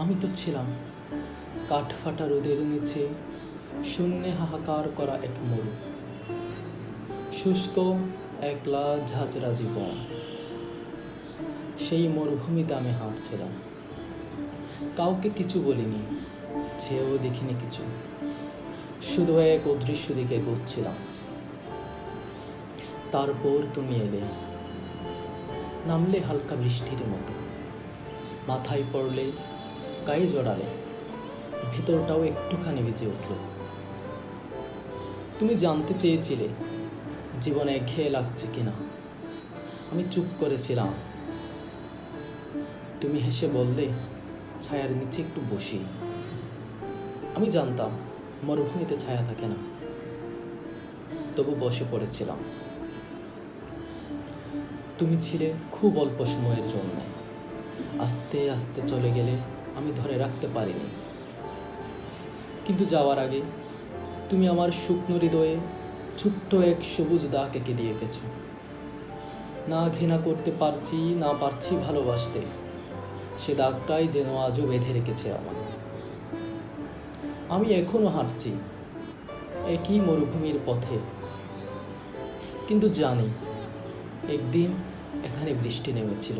আমি তো ছিলাম কাঠফাটা রোদের নিচে শূন্যে হাহাকার করা এক মরু শুষ্ক, একলা, ঝাঁঝরা জীবন। সেই মরুভূমিতে আমি হাঁটছিলাম। কাউকে কিছু বলিনি চেয়েও দেখিনি কিছু। শুধু এক অদৃশ্য দিকে ঘুরছিলাম তারপর তুমি এলে। নামলে হালকা বৃষ্টির মতো। মাথায় পড়লে গায়ে জড়ালে, ভেতরটাও একটুখানি ভিজে উঠল। তুমি জানতে চেয়েছিলে জীবনে ঘেয়ে লাগছে কিনা। আমি চুপ করেছিলাম। তুমি হেসে বললে, ছায়ার নিচে একটু বসি। আমি জানতাম মরুভূমিতে ছায়া থাকে না। তবু বসে পড়েছিলাম। তুমি ছিলে খুব অল্প সময়ের জন্য। আস্তে আস্তে চলে গেলে আমি ধরে রাখতে পারিনি। কিন্তু যাওয়ার আগে তুমি আমার শুকনো হৃদয়ে ছোট্ট এক সবুজ দাগ এঁকে দিয়ে গেছো। না ঘৃণা করতে পারছি, না পারছি ভালোবাসতে, সে দাগটাই যেন আজও বেঁধে রেখেছে আমার আমি এখনও হাঁটছি, একই মরুভূমির পথে। কিন্তু জানি, একদিন এখানে বৃষ্টি নেমেছিল।